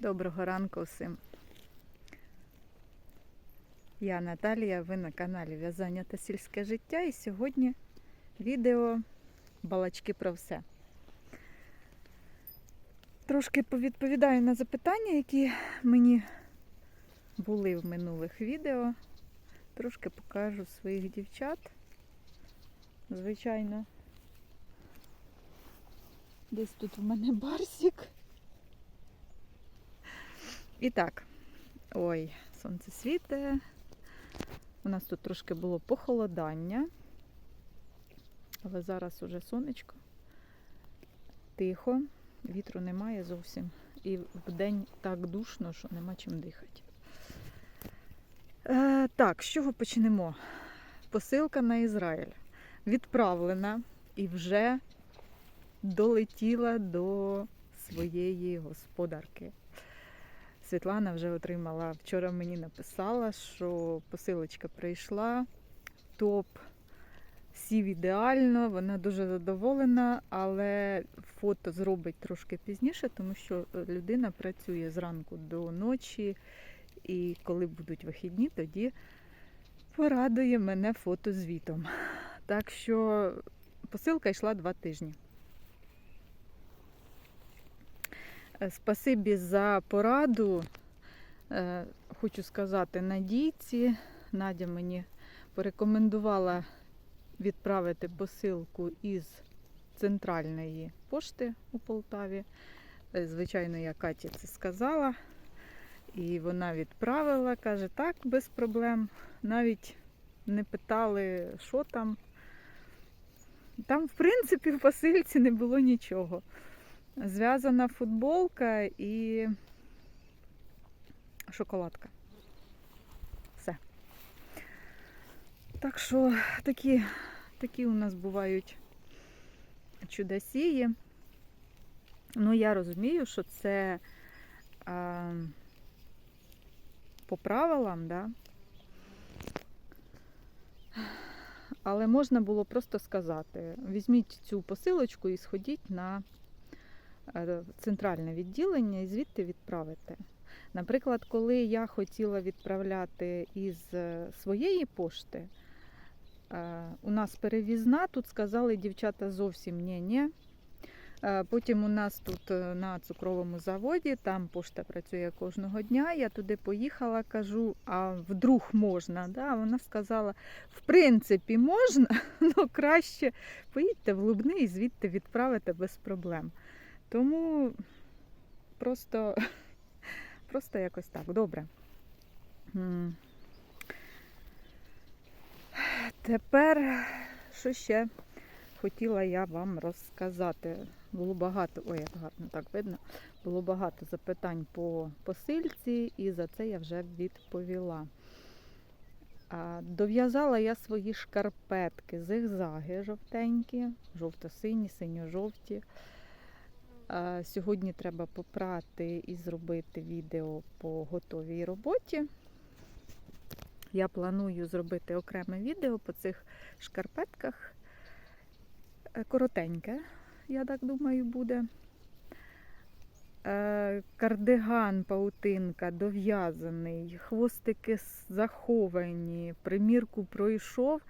Доброго ранку всім. Я Наталія, ви на каналі В'язання та сільське життя і сьогодні відео балачки про все. Трошки повідповідаю на запитання, які мені були в минулих відео. Трошки покажу своїх дівчат. Звичайно. Десь тут в мене барсик. І так, ой, сонце світе. У нас тут трошки було похолодання, але зараз уже сонечко. Тихо, вітру немає зовсім. І вдень так душно, що нема чим дихати. Е, так, з чого почнемо? Посилка на Ізраїль відправлена і вже долетіла до своєї господарки. Світлана вже отримала, вчора мені написала, що посилочка прийшла, топ сів ідеально, вона дуже задоволена, але фото зробить трошки пізніше, тому що людина працює зранку до ночі, і коли будуть вихідні, тоді порадує мене фотозвітом. Так що посилка йшла два тижні. Е, Спасибі за пораду. Е, Хочу сказати Надійці. Надя мені порекомендувала відправити посилку із центральної пошти у Полтаві. Е, Звичайно, я Каті це сказала. І вона відправила, каже, так, без проблем. Навіть не питали, що там. Там, в принципі, в посильці не було нічого зв'язана футболка і шоколадка. Все. Так що такі, такі у нас бувають чудосії. Ну, я розумію, що це а, по правилам, да? але можна було просто сказати: візьміть цю посилочку і сходіть на центральне відділення і звідти відправити. Наприклад, коли я хотіла відправляти із е, своєї пошти, е, у нас перевізна, тут сказали дівчата зовсім ні-ні. Е, Потім у нас тут е, на цукровому заводі, там пошта працює кожного дня. Я туди поїхала, кажу, а вдруг можна. Да? Вона сказала, в принципі, можна, але краще поїдьте в Лубни і звідти відправите без проблем. Тому просто, просто якось так. Добре. Тепер, що ще хотіла я вам розказати. Було багато, ой, як гарно так видно, було багато запитань по посильці, і за це я вже відповіла. Дов'язала я свої шкарпетки, зигзаги жовтенькі, жовто-сині, синьо-жовті. Сьогодні треба попрати і зробити відео по готовій роботі. Я планую зробити окреме відео по цих шкарпетках. Е, Коротеньке, я так думаю, буде. Е, Кардиган, паутинка дов'язаний, хвостики заховані, примірку пройшов.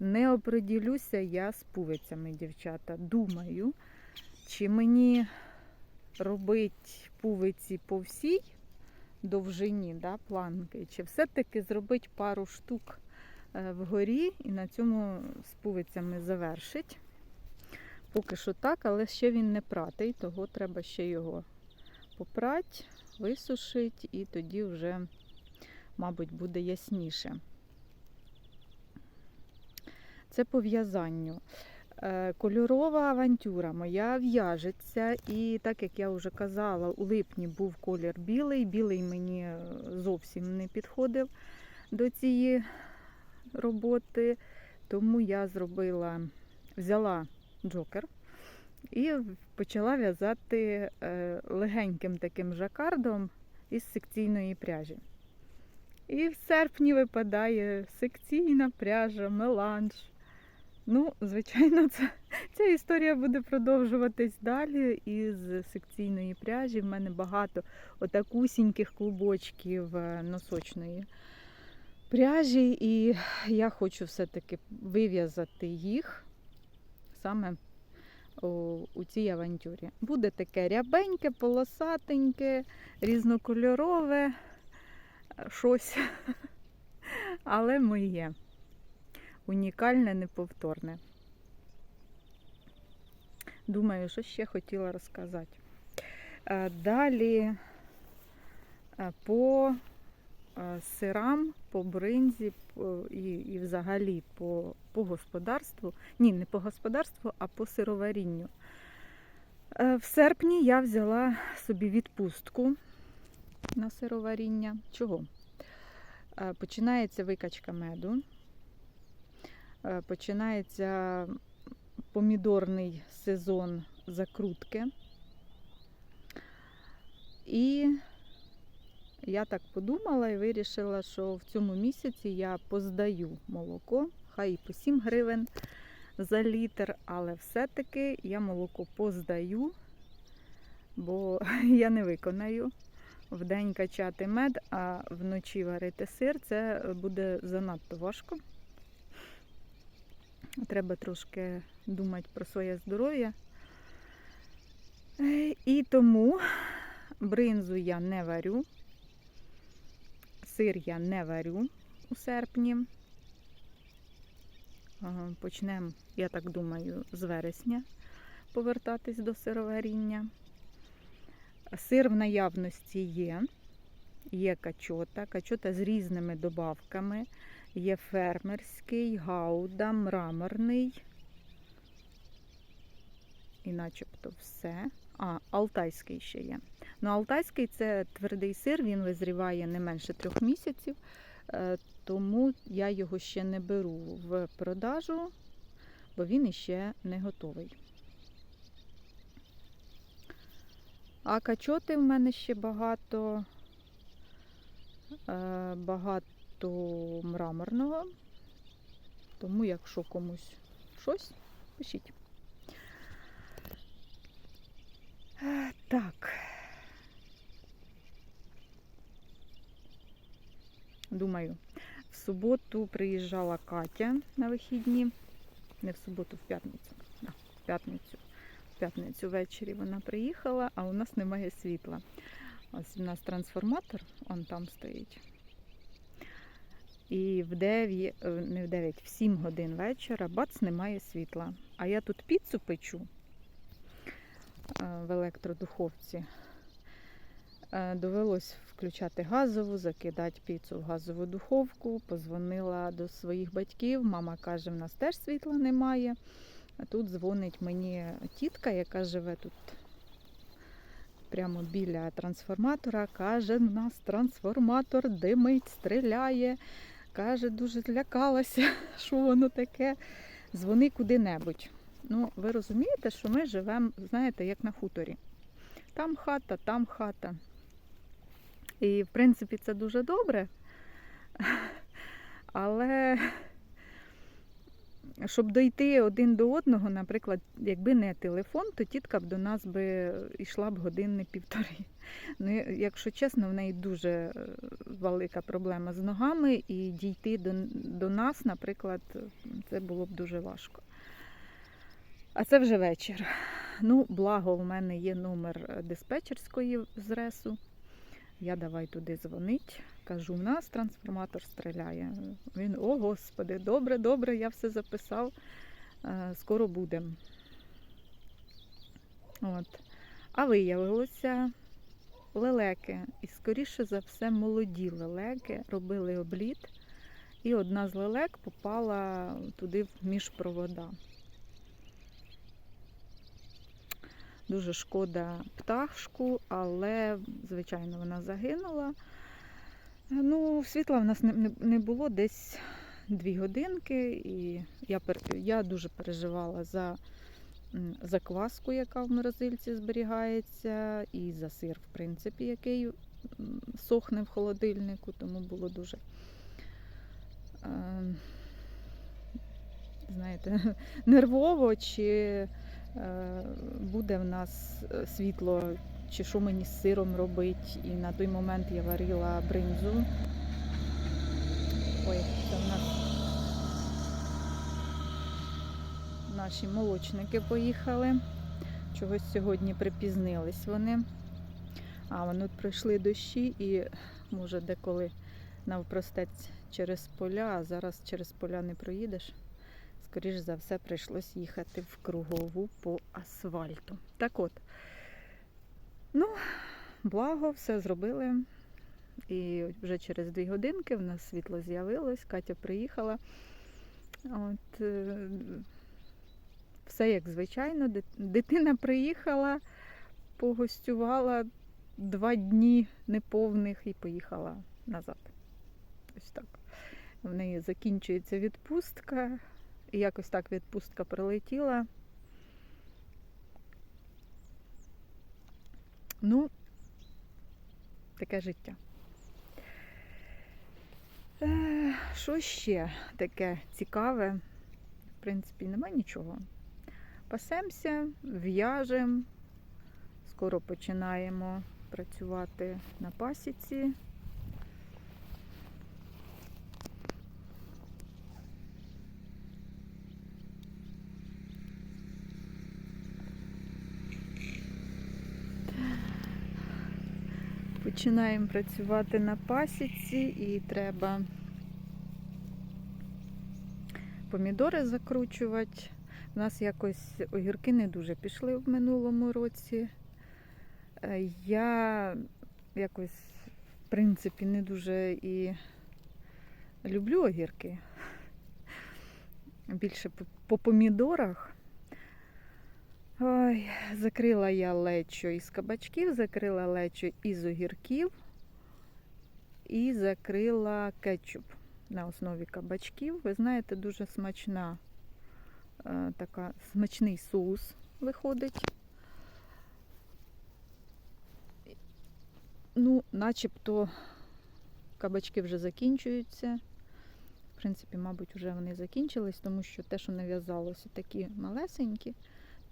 Не оприділюся я з пувицями, дівчата. Думаю, чи мені робить пувиці по всій довжині да, планки, чи все-таки зробить пару штук е, вгорі і на цьому з пувицями завершить. Поки що так, але ще він не пратий, того треба ще його попрати, висушити, і тоді вже, мабуть, буде ясніше. Це по в'язанню. Е, Кольорова авантюра моя в'яжеться, і так як я вже казала, у липні був колір білий. Білий мені е, зовсім не підходив до цієї роботи, тому я зробила, взяла джокер і почала в'язати е, легеньким таким жакардом із секційної пряжі. І в серпні випадає секційна пряжа, меланж. Ну, звичайно, це, ця історія буде продовжуватись далі із секційної пряжі. В мене багато отакусіньких клубочків е, носочної пряжі, і я хочу все-таки вив'язати їх саме у, у цій авантюрі. Буде таке рябеньке, полосатеньке, різнокольорове е, щось, але моє унікальне, неповторне. Думаю, що ще хотіла розказати. Е, Далі е, по е, сирам, по бринзі і, і взагалі по, по господарству. Ні, не по господарству, а по сироварінню. В серпні я взяла собі відпустку на сироваріння. Чого? Починається викачка меду. Е, Починається помідорний сезон закрутки. І я так подумала і вирішила, що в цьому місяці я поздаю молоко, хай і по 7 гривень за літр, але все-таки я молоко поздаю, бо я не виконаю в день качати мед, а вночі варити сир. Це буде занадто важко. Треба трошки думати про своє здоров'я. Е, І тому бринзу я не варю, сир я не варю у серпні. Почнемо, я так думаю, з вересня повертатись до сироваріння. Сир в наявності є. Є качота, качота з різними добавками. Є фермерський, гауда, мраморний. І начебто все. А, алтайський ще є. Ну, алтайський це твердий сир, він визріває не менше трьох місяців, е, тому я його ще не беру в продажу, бо він іще не готовий. А качоти в мене ще багато, е, багато мраморного. Тому, якщо комусь щось, пишіть. Е, Так. Думаю, в суботу приїжджала Катя на вихідні. Не в суботу, в п'ятницю. Да, в п'ятницю. В п'ятницю ввечері вона приїхала, а у нас немає світла. Ось у нас трансформатор, он там стоїть. І в 9, е, не в 9, в 7 годин вечора бац, немає світла. А я тут піцу печу е, в електродуховці. Е, Довелось включати газову, закидати піцу в газову духовку. Позвонила до своїх батьків. Мама каже, в нас теж світла немає. А тут дзвонить мені тітка, яка живе тут прямо біля трансформатора. Каже, в нас трансформатор димить, стріляє. Каже, дуже злякалася, що воно таке. Дзвони куди-небудь. Ну, ви розумієте, що ми живемо, знаєте, як на хуторі. Там хата, там хата. І, в принципі, це дуже добре. Але щоб дойти один до одного, наприклад, якби не телефон, то тітка б до нас би йшла б години півтори. Ну, якщо чесно, в неї дуже е, велика проблема з ногами, і дійти до, до нас, наприклад, це було б дуже важко. А це вже вечір. Ну, благо, в мене є номер диспетчерської з ресу. Я давай туди дзвонить. Кажу, в нас трансформатор стріляє. Він, о господи, добре, добре, я все записав. Е, Скоро будемо. От. А виявилося лелеки. І скоріше за все молоді лелеки робили обліт. І одна з лелек попала туди між провода. Дуже шкода пташку, але, звичайно, вона загинула. Ну, світла в нас не, було десь дві годинки, і я, я дуже переживала за закваску, яка в морозильці зберігається, і за сир, в принципі, який сохне в холодильнику, тому було дуже. знаєте, нервово, чи е, буде в нас е, світло, чи що мені з сиром робить. І на той момент я варила бринзу. Ой, це в нас наші молочники поїхали. Чогось сьогодні припізнились вони. А вони пройшли дощі і може деколи навпростець через поля, а зараз через поля не проїдеш. Скоріш за все, прийшлось їхати в кругову по асфальту. Так от, ну, благо, все зробили. І вже через дві годинки в нас світло з'явилось, Катя приїхала. От, е, все як звичайно. Дитина приїхала, погостювала два дні неповних і поїхала назад. Ось так. В неї закінчується відпустка. І якось так відпустка прилетіла. Ну, таке життя. Е, Що ще таке цікаве? В принципі, нема нічого. Пасемося, в'яжемо. Скоро починаємо працювати на пасіці. Починаємо працювати на пасіці і треба помідори закручувати. У нас якось огірки не дуже пішли в минулому році. Е, Я якось, в принципі, не дуже і люблю огірки. Більше по- по помідорах. Ой, закрила я лечо із кабачків, закрила лечо із огірків і закрила кетчуп на основі кабачків. Ви знаєте, дуже смачна е, така смачний соус виходить. Ну, начебто кабачки вже закінчуються. В принципі, мабуть, вже вони закінчились, тому що те, що нав'язалося такі малесенькі,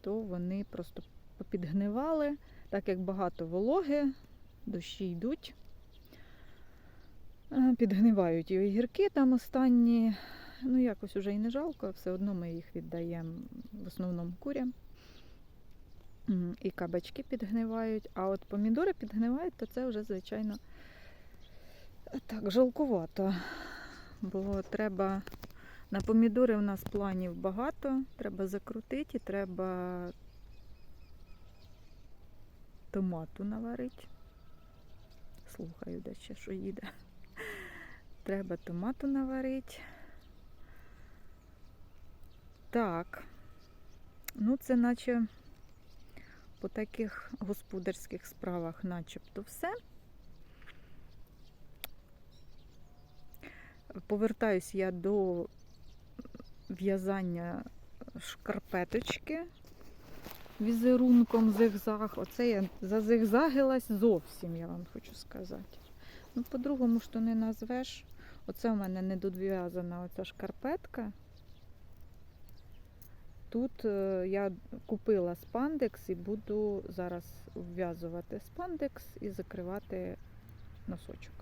то вони просто попідгнивали, так як багато вологи, дощі йдуть. Е, Підгнивають і огірки там останні. Ну, якось уже і не жалко, все одно ми їх віддаємо в основному курям. І кабачки підгнивають, а от помідори підгнивають, то це вже, звичайно, так, жалкувато. Бо треба. На помідори у нас планів багато, треба закрутити, треба томату наварити. Слухаю, де ще що їде. Треба томату наварити. Так. Ну, це наче по таких господарських справах начебто все. Повертаюсь я до в'язання шкарпеточки візерунком зигзаг. Оце я зазигзагилась зовсім, я вам хочу сказати. Ну, по-другому то не назвеш. Оце у мене недодв'язана оця шкарпетка. Тут е, я купила спандекс і буду зараз вв'язувати спандекс і закривати носочок.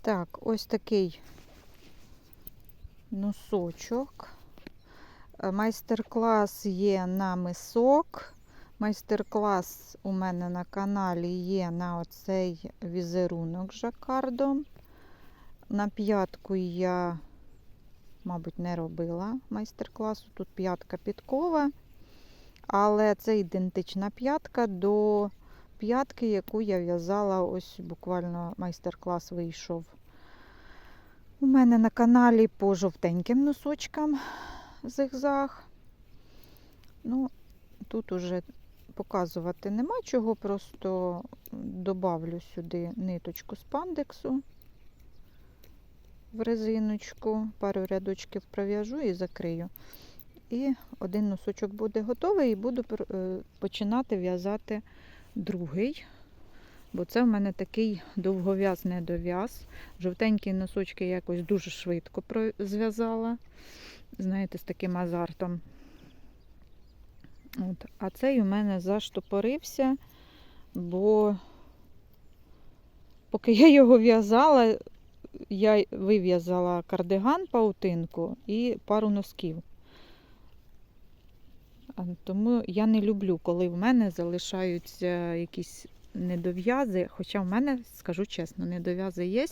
Так, ось такий носочок. Е, Майстер-клас є на мисок. Майстер-клас у мене на каналі є на оцей візерунок жакардом. На п'ятку я, мабуть, не робила майстер-класу. Тут п'ятка підкова, але це ідентична п'ятка до п'ятки, яку я в'язала. Ось буквально майстер-клас вийшов. У мене на каналі по жовтеньким носочкам зигзаг. Ну, тут уже показувати нема чого, просто добавлю сюди ниточку спандексу в резиночку, пару рядочків пров'яжу і закрию. І один носочок буде готовий, і буду е, починати в'язати другий. Бо це в мене такий довгов'яз недов'яз. Жовтенькі носочки я якось дуже швидко зв'язала. Знаєте, з таким азартом. От. А цей у мене заштопорився, бо поки я його в'язала, я вив'язала кардиган, паутинку і пару носків. Тому я не люблю, коли в мене залишаються якісь недов'язи. Хоча в мене, скажу чесно, недов'язи є,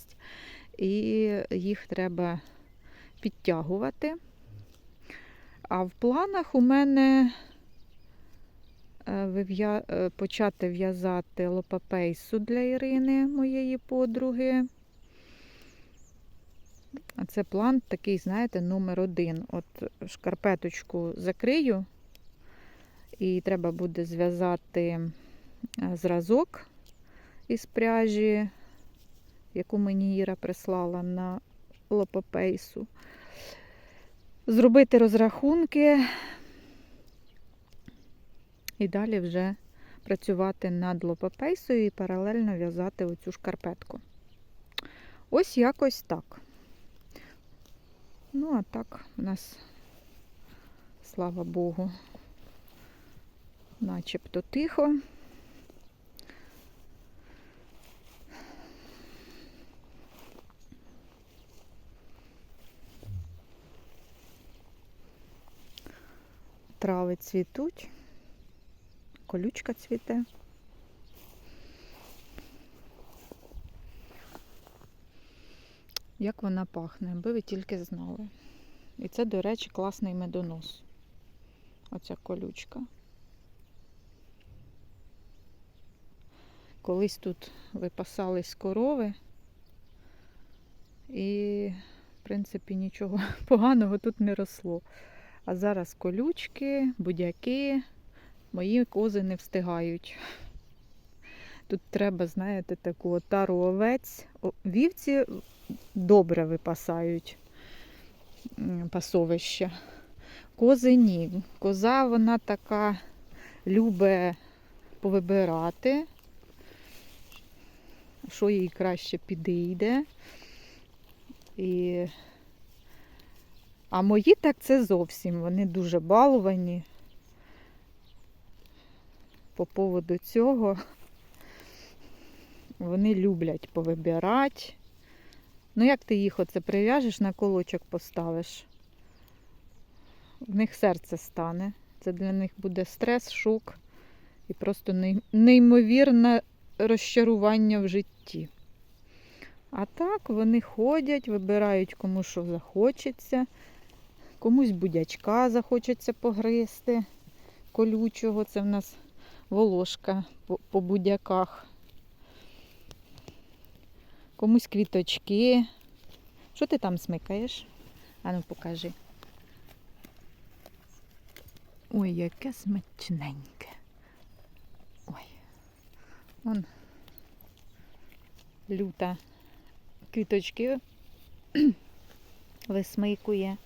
і їх треба підтягувати. А в планах у мене е, е, почати в'язати лопапейсу для Ірини, моєї подруги. А це план такий, знаєте, номер один. От шкарпеточку закрию, і треба буде зв'язати зразок із пряжі, яку мені Іра прислала на лопапейсу. Зробити розрахунки і далі вже працювати над лопапейсою і паралельно в'язати оцю шкарпетку. Ось якось так. Ну, а так у нас, слава Богу, начебто тихо. Трави цвітуть, колючка цвіте. Як вона пахне, аби ви тільки знали. І це, до речі, класний медонос. Оця колючка. Колись тут випасались корови, і, в принципі, нічого поганого тут не росло. А зараз колючки, будяки, мої кози не встигають. Тут треба, знаєте, таку тару овець. Вівці добре випасають пасовище. Кози ні. Коза вона така любить повибирати, що їй краще підійде. І... А мої так це зовсім. Вони дуже баловані по поводу цього. Вони люблять повибирати. Ну, як ти їх оце прив'яжеш, на колочок поставиш? В них серце стане. Це для них буде стрес, шок і просто неймовірне розчарування в житті. А так вони ходять, вибирають кому що захочеться, комусь будячка захочеться погризти колючого. Це в нас волошка по, будяках. Комусь квіточки. Що ти там смикаєш? Ану, покажи. Ой, яке смачненьке. Ой. Вон люта квіточки висмикує.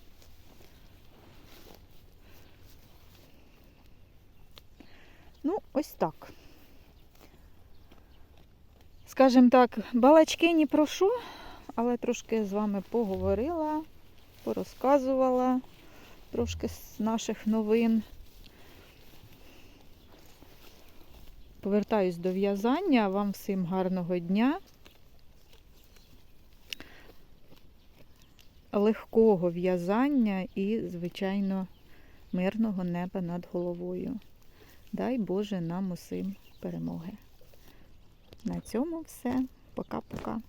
Ну, ось так. Скажем так, балачки ні про що, але трошки з вами поговорила, порозказувала трошки з наших новин. Повертаюсь до в'язання. Вам всім гарного дня. Легкого в'язання і, звичайно, мирного неба над головою. Дай Боже нам усім перемоги. На цьому все. Пока-пока.